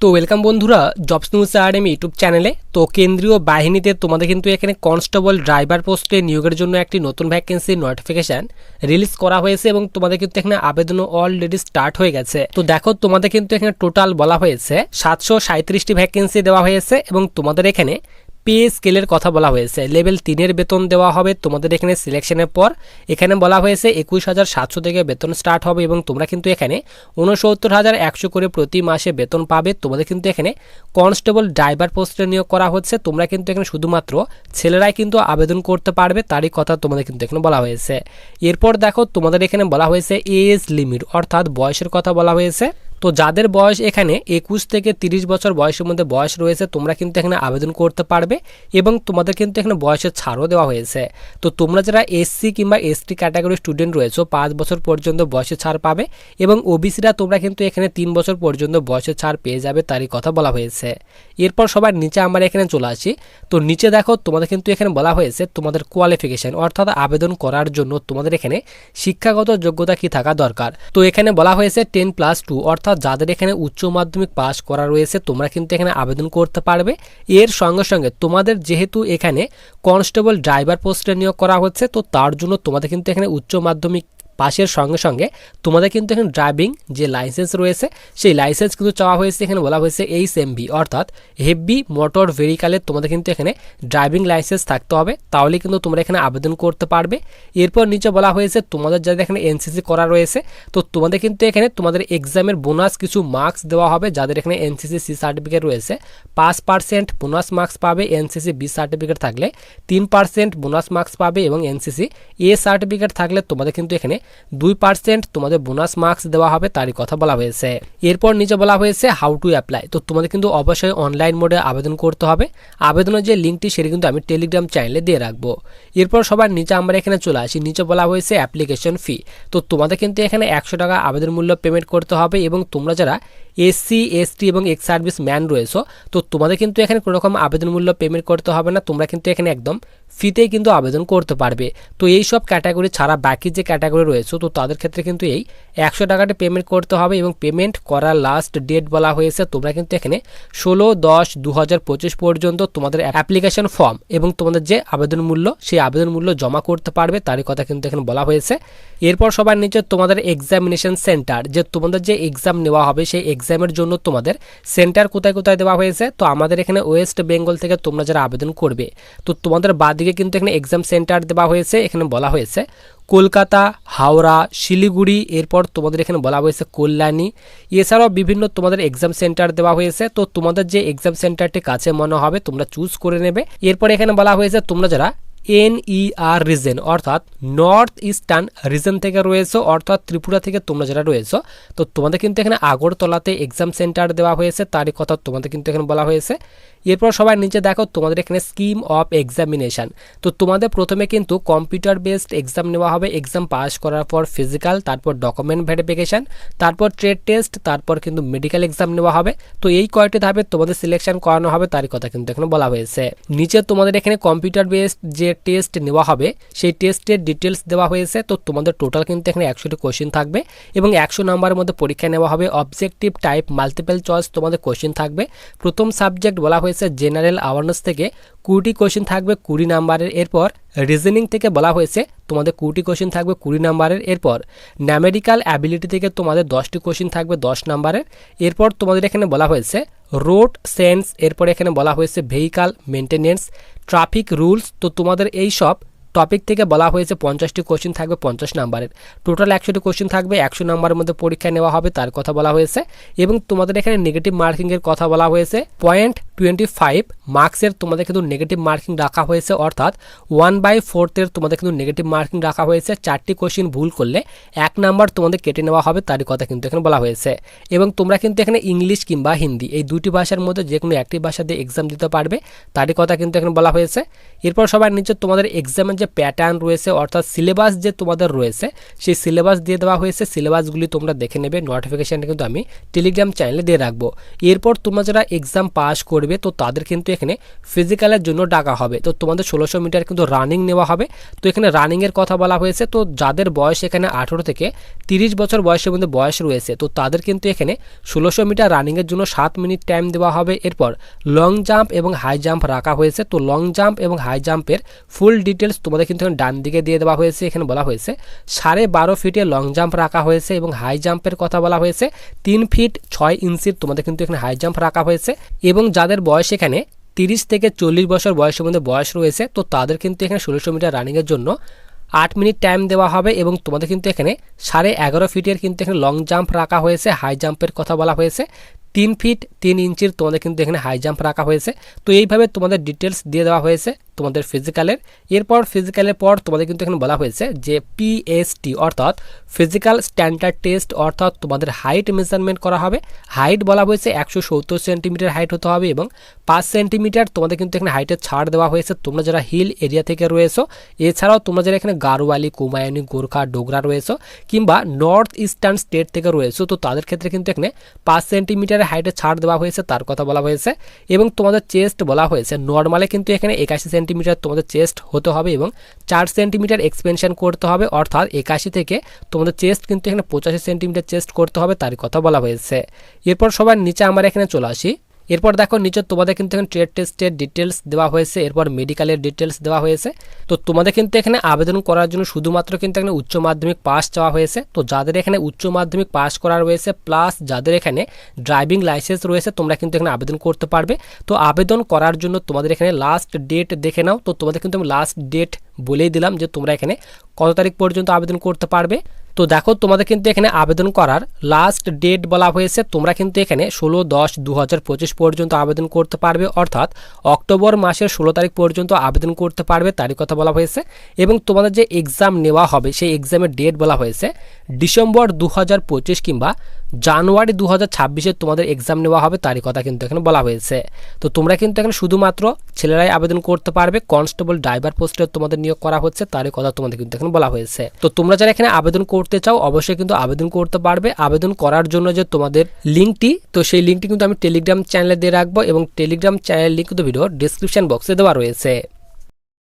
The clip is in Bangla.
তো ওয়েলকাম বন্ধুরা জবস নিউজ আরএম ইউটিউব চ্যানেলে তো কেন্দ্রীয় বাহিনীতে তোমাদের কিন্তু এখানে কনস্টেবল ড্রাইভার পোস্টে নিয়োগের জন্য একটি নতুন ভ্যাকেন্সি নোটিফিকেশান রিলিজ করা হয়েছে এবং তোমাদের কিন্তু এখানে আবেদনও অলরেডি স্টার্ট হয়ে গেছে। তো দেখো, তোমাদের কিন্তু এখানে টোটাল বলা হয়েছে সাতশো সাঁত্রিশটি ভ্যাকেন্সি দেওয়া হয়েছে এবং তোমাদের এখানে পে স্কেলের কথা বলা হয়েছে। লেভেল তিনের বেতন দেওয়া হবে, তোমাদের এখানে সিলেকশনের পর। এখানে বলা হয়েছে একুশ হাজার সাতশো থেকে বেতন স্টার্ট হবে এবং তোমরা কিন্তু এখানে উনসত্তর হাজার একশো করে প্রতি মাসে বেতন পাবে। তোমাদের কিন্তু এখানে কনস্টেবল ড্রাইভার পোস্টে নিয়োগ করা হচ্ছে। তোমরা কিন্তু এখানে শুধুমাত্র ছেলেরাই কিন্তু আবেদন করতে পারবে, তারই কথা তোমাদের কিন্তু এখানে বলা হয়েছে। এরপর দেখো, তোমাদের এখানে বলা হয়েছে এজ লিমিট অর্থাৎ বয়সের কথা বলা হয়েছে। তো যাদের বয়স এখানে একুশ থেকে তিরিশ বছর বয়সের মধ্যে বয়স রয়েছে, তোমরা কিন্তু এখানে আবেদন করতে পারবে এবং তোমাদের কিন্তু এখানে বয়সের ছাড়ও দেওয়া হয়েছে। তো তোমরা যারা এসসি কিংবা এসটি ক্যাটাগরির স্টুডেন্ট রয়েছে, পাঁচ বছর পর্যন্ত বয়সের ছাড় পাবে এবং ওবিসিরা তোমরা কিন্তু এখানে তিন বছর পর্যন্ত বয়সের ছাড় পেয়ে যাবে তারই কথা বলা হয়েছে। এরপর সবার নিচে আমরা এখানে চলে আসি। তো নিচে দেখো, তোমাদের কিন্তু এখানে বলা হয়েছে তোমাদের কোয়ালিফিকেশন অর্থাৎ আবেদন করার জন্য তোমাদের এখানে শিক্ষাগত যোগ্যতা কি থাকা দরকার। তো এখানে বলা হয়েছে টেন প্লাস টু অর্থাৎ অর্থাৎ যাদের এখানে উচ্চ মাধ্যমিক পাস করা রয়েছে, তোমরা কিন্তু এখানে আবেদন করতে পারবে। এর সঙ্গে সঙ্গে তোমাদের যেহেতু এখানে কনস্টেবল ড্রাইভার পোস্টে নিয়োগ করা হচ্ছে, তো তার জন্য তোমাদের কিন্তু এখানে উচ্চ মাধ্যমিক পাশের সঙ্গে সঙ্গে তোমাদের কিন্তু এখানে ড্রাইভিং যে লাইসেন্স রয়েছে, সেই লাইসেন্স কিন্তু চাওয়া হয়েছে, এখানে বলা হয়েছে এইচ এমভি অর্থাৎ হেভি মোটর ভেহিকালের তোমাদের কিন্তু এখানে ড্রাইভিং লাইসেন্স থাকতে হবে, তাহলে কিন্তু তোমরা এখানে আবেদন করতে পারবে। এরপর নিচে বলা হয়েছে তোমাদের যাদের এখানে এনসিসি করা রয়েছে, তো তোমাদের কিন্তু এখানে তোমাদের এক্সামের বোনাস কিছু মার্কস দেওয়া হবে, যাদের এখানে এনসিসি সি সার্টিফিকেট রয়েছে। পাঁচ পার্সেন্ট বোনাস মার্কস পাবে এনসিসি বি সার্টিফিকেট থাকলে, তিন পার্সেন্ট বোনাস মার্কস পাবে এবং এনসিসি এ সার্টিফিকেট থাকলে তোমাদের কিন্তু এখানে দুই পার্সেন্ট তোমাদের বোনাস মার্কস দেওয়া হবে, তারই কথা বলা হয়েছে। এরপর নিচে বলা হয়েছে হাউ টু অ্যাপ্লাই তো তোমাদের কিন্তু অবশ্যই অনলাইন মোডে আবেদন করতে হবে। আবেদনের যে লিঙ্কটি সেটি কিন্তু আমি টেলিগ্রাম চ্যানেলে দিয়ে রাখব। এরপর সবার নিচে আমরা এখানে চলে আসি। নিচে বলা হয়েছে অ্যাপ্লিকেশন ফি তো তোমাদের কিন্তু এখানে একশো টাকা আবেদন মূল্য পেমেন্ট করতে হবে এবং তোমরা যারা এসসি, এসটি এবং এক্স সার্ভিস ম্যান রয়েছে। তো তোমাদের কিন্তু এখানে কোনো রকম আবেদন মূল্য পেমেন্ট করতে হবে না, তোমরা কিন্তু এখানে একদম ফিতেই কিন্তু আবেদন করতে পারবে। তো এই সব ক্যাটাগরি ছাড়া বাকি যে ক্যাটাগরি রয়েছে, তো তাদের ক্ষেত্রে কিন্তু এই একশো টাকাটা পেমেন্ট করতে হবে এবং পেমেন্ট করার লাস্ট ডেট বলা হয়েছে। তোমরা কিন্তু এখানে ষোলো দশ দু পর্যন্ত তোমাদের অ্যাপ্লিকেশন ফর্ম এবং তোমাদের যে আবেদন মূল্য, সেই আবেদন মূল্য জমা করতে পারবে, তারই কথা কিন্তু এখানে বলা হয়েছে। এরপর সবার নিচে তোমাদের এক্সামিনেশন সেন্টার যে তোমাদের যে এক্সাম নেওয়া হবে, সেই এক্সামের জন্য তোমাদের সেন্টার কোথায় কোথায় দেওয়া হয়েছে? তো আমাদের এখানে ওয়েস্ট বেঙ্গল থেকে তোমরা যারা আবেদন করবে, তো তোমাদের বাদিকে কিন্তু এখানে এক্সাম সেন্টার দেওয়া হয়েছে, এখানে বলা হয়েছে কলকাতা, হাওড়া, শিলিগুড়ি, এরপর তোমাদের এখানে বলা হয়েছে কল্যাণী। এছাড়াও বিভিন্ন তোমাদের এক্সাম সেন্টার দেওয়া হয়েছে, তো তোমাদের যে এক্সাম সেন্টারটি কাছে মনে হবে তোমরা চুজ করে নেবে। এরপর এখানে বলা হয়েছে তোমরা যারা এনইআর রিজন অর্থাৎ নর্থ ইস্টার্ন রিজন থেকে রয়েছে, অর্থাৎ ত্রিপুরা থেকে তোমরা যারা রয়েছে, তো তোমাদের কিন্তু এখানে আগরতলাতে এক্সাম সেন্টার দেওয়া হয়েছে, তারই কথা তোমাদের কিন্তু এখানে বলা হয়েছে। এরপর সবাই নিচে দেখো, তোমাদের এখানে স্কিম অফ এক্সামিনেশান তো তোমাদের প্রথমে কিন্তু কম্পিউটার বেসড এক্সাম নেওয়া হবে এক্সাম পাস করার পর ফিজিক্যাল তারপর ডকুমেন্ট ভেরিফিকেশান তারপর ট্রেড টেস্ট তারপর কিন্তু মেডিকেল এক্সাম নেওয়া হবে। তো এই কয়টি ধাপে তোমাদের সিলেকশন করানো হবে, তারই কথা কিন্তু এখানে বলা হয়েছে। নিচে তোমাদের এখানে কম্পিউটার বেসড যে টেস্ট নেওয়া হবে। সেই টেস্টের ডিটেলস দেওয়া হয়েছে। তো তোমাদের টোটাল কিন্তু এখানে একশোটি কোশ্চিন থাকবে এবং একশো নাম্বারের মধ্যে পরীক্ষা নেওয়া হবে। অবজেক্টিভ টাইপ মাল্টিপল চয়েস তোমাদের কোশ্চিন থাকবে। প্রথম সাবজেক্ট বলা হয়েছে জেনারেল অ্যাওয়ারনেস থেকে। কুড়িটি কোশ্চিন থাকবে কুড়ি নাম্বারের এরপর রিজনিং থেকে বলা হয়েছে তোমাদের কুড়িটি কোশ্চিন থাকবে কুড়ি নাম্বারের এরপর ন্যামেরিক্যাল অ্যাবিলিটি থেকে তোমাদের দশটি কোশ্চিন থাকবে দশ নাম্বারের এরপর তোমাদের এখানে বলা হয়েছে রোড সেন্স, এরপরে এখানে বলা হয়েছে ভেহিকাল মেনটেনেন্স ট্রাফিক রুলস। তো তোমাদের এই সব টপিক থেকে বলা হয়েছে পঞ্চাশটি কোশ্চেন থাকবে পঞ্চাশ নাম্বারের। টোটাল একশোটি কোশ্চেন থাকবে, একশো নাম্বারের মধ্যে পরীক্ষা নেওয়া হবে, তার কথা বলা হয়েছে। এবং তোমাদের এখানে নেগেটিভ মার্কিংয়ের কথা বলা হয়েছে। পয়েন্ট টোয়েন্টি ফাইভ মার্কসের তোমাদের কিন্তু নেগেটিভ মার্কিং রাখা হয়েছে, অর্থাৎ ওয়ান বাই ফোর্থের তোমাদের কিন্তু নেগেটিভ মার্কিং রাখা হয়েছে। চারটি কোশ্চিন ভুল করলে এক নাম্বার তোমাদের কেটে নেওয়া হবে, তারই কথা কিন্তু এখানে বলা হয়েছে। এবং তোমরা কিন্তু এখানে ইংলিশ কিংবা হিন্দি এই দুটি ভাষার মধ্যে যে কোনো একটি ভাষা দিয়ে এক্সাম দিতে পারবে, তারই কথা কিন্তু এখানে বলা হয়েছে। এরপর সবার নিচে তোমাদের এক্সামের যে প্যাটার্ন রয়েছে, অর্থাৎ সিলেবাস যে তোমাদের রয়েছে, সেই সিলেবাস দিয়ে দেওয়া হয়েছে। সিলেবাসগুলি তোমরা দেখে নেবে নোটিফিকেশানটা কিন্তু আমি টেলিগ্রাম চ্যানেলে দিয়ে রাখব। এরপর তোমরা যারা এক্সাম পাস করবে করবে, তো তাদের কিন্তু এখানে ফিজিক্যালের জন্য ডাকা হবে। তো তোমাদের ষোলোশো মিটার কিন্তু রানিং নেওয়া হবে। তো এখানে রানিংয়ের কথা বলা হয়েছে, তো যাদের বয়স এখানে আঠেরো থেকে তিরিশ বছর বয়সের মধ্যে বয়স রয়েছে, তো তাদের কিন্তু এখানে ষোলোশো মিটার রানিংয়ের জন্য সাত মিনিট টাইম দেওয়া হবে। এরপর লং জাম্প এবং হাই জাম্প রাখা হয়েছে, তো লং জাম্প এবং হাই জাম্পের ফুল ডিটেলস তোমাদের কিন্তু এখানে ডান দিকে দিয়ে দেওয়া হয়েছে। এখানে বলা হয়েছে, সাড়ে বারো ফিটে লং জাম্প রাখা হয়েছে এবং হাই জাম্পের কথা বলা হয়েছে, তিন ফিট ছয় ইঞ্চির তোমাদের কিন্তু এখানে হাই জাম্প রাখা হয়েছে। এবং যাদের বয়স এখানে তিরিশ থেকে চল্লিশ বছর বয়সের মধ্যে বয়স রয়েছে। তো তাদের কিন্তু এখানে ষোলোশো মিটার রানিংয়ের জন্য আট মিনিট টাইম দেওয়া হবে এবং তোমাদের কিন্তু এখানে সাড়ে এগারো ফিটের কিন্তু এখানে লং জাম্প রাখা হয়েছে হাই জাম্পের কথা বলা হয়েছে। তিন ফিট, তিন ইঞ্চির তোমাদের কিন্তু এখানে হাই জাম্প রাখা হয়েছে। তো এইভাবে তোমাদের ডিটেলস দিয়ে দেওয়া হয়েছে তোমাদের ফিজিক্যালের এরপর ফিজিক্যালের পর তোমাদের কিন্তু এখানে বলা হয়েছে যে পিএসটি অর্থাৎ ফিজিক্যাল স্ট্যান্ডার্ড টেস্ট অর্থাৎ তোমাদের হাইট মেজারমেন্ট করা হবে। হাইট বলা হয়েছে একশো সত্তর সেন্টিমিটার হাইট হতে হবে এবং পাঁচ সেন্টিমিটার তোমাদের কিন্তু এখানে হাইটের ছাড় দেওয়া হয়েছে। তোমরা যারা হিল এরিয়া থেকে রয়েছো, এছাড়াও তোমরা যারা এখানে গারোয়ালি, কুমায়ুনি, গোর্খা, ডোগরা রয়েছো কিংবা নর্থ ইস্টার্ন স্টেট থেকে রয়েছো, তো তাদের ক্ষেত্রে কিন্তু এখানে পাঁচ সেন্টিমিটারের হাইটে ছাড় দেওয়া হয়েছে, তার কথা বলা হয়েছে এবং তোমাদের চেস্ট বলা হয়েছে। নর্মালে কিন্তু এখানে একাশি সেন্টিমিটার তোমাদের চেস্ট হতে হবে এবং চার সেন্টিমিটার এক্সপেনশন করতে হবে, অর্থাৎ একাশি থেকে তোমাদের চেস্ট কিন্তু এখানে পঁচাশি সেন্টিমিটার চেস্ট করতে হবে তার কথা বলা হয়েছে। এরপর সবার নিচে আমরা এখানে চলে আসি। এরপর দেখো, নিচে তোমাদের কিন্তু এখানে ট্রেড টেস্টের ডিটেলস দেওয়া হয়েছে, এরপর মেডিকেলের ডিটেলস দেওয়া হয়েছে। তো তোমাদের কিন্তু এখানে আবেদন করার জন্য শুধুমাত্র কিন্তু এখানে উচ্চ মাধ্যমিক পাস চাওয়া হয়েছে। তো যাদের এখানে উচ্চ মাধ্যমিক পাস করা রয়েছে প্লাস যাদের এখানে ড্রাইভিং লাইসেন্স রয়েছে, তোমরা কিন্তু এখানে আবেদন করতে পারবে। তো আবেদন করার জন্য তোমাদের এখানে লাস্ট ডেট দেখে নাও। তো তোমাদের কিন্তু আমি লাস্ট ডেট বলেই দিলাম যে তোমরা এখানে কত তারিখ পর্যন্ত আবেদন করতে পারবে। তো দেখো, তোমাদের কিন্তু এখানে আবেদন করার লাস্ট ডেট বলা হয়েছে। তোমরা কিন্তু এখানে ষোলো দশ দু পঁচিশ পর্যন্ত আবেদন করতে পারবে, অর্থাৎ অক্টোবর মাসের ষোলো তারিখ পর্যন্ত আবেদন করতে পারবে, তারই কথা বলা হয়েছে। এবং তোমাদের যে এক্সাম নেওয়া হবে, সেই এক্সামের ডেট বলা হয়েছে ডিসেম্বর দু হাজার পঁচিশ কিংবা জানুয়ারি দু হাজার ছাব্বিশে তোমাদের এক্সাম নেওয়া হবে, তারই কথা কিন্তু এখানে বলা হয়েছে। তো তোমরা কিন্তু এখানে শুধুমাত্র ছেলেরাই আবেদন করতে পারবে কনস্টেবল ড্রাইভার পোস্টে তোমাদের নিয়োগ করা হচ্ছে, তারই কথা তোমাদের কিন্তু এখানে বলা হয়েছে। তো তোমরা যারা এখানে আবেদন করতে চাও, অবশ্যই কিন্তু আবেদন করতে পারবে। আবেদন করার জন্য যে তোমাদের লিঙ্কটি, তো সেই লিঙ্কটি কিন্তু আমি টেলিগ্রাম চ্যানেলে দিয়ে রাখব এবং টেলিগ্রাম চ্যানেল লিঙ্ক কিন্তু ভিডিও ডিসক্রিপশন বক্সে দেওয়া রয়েছে।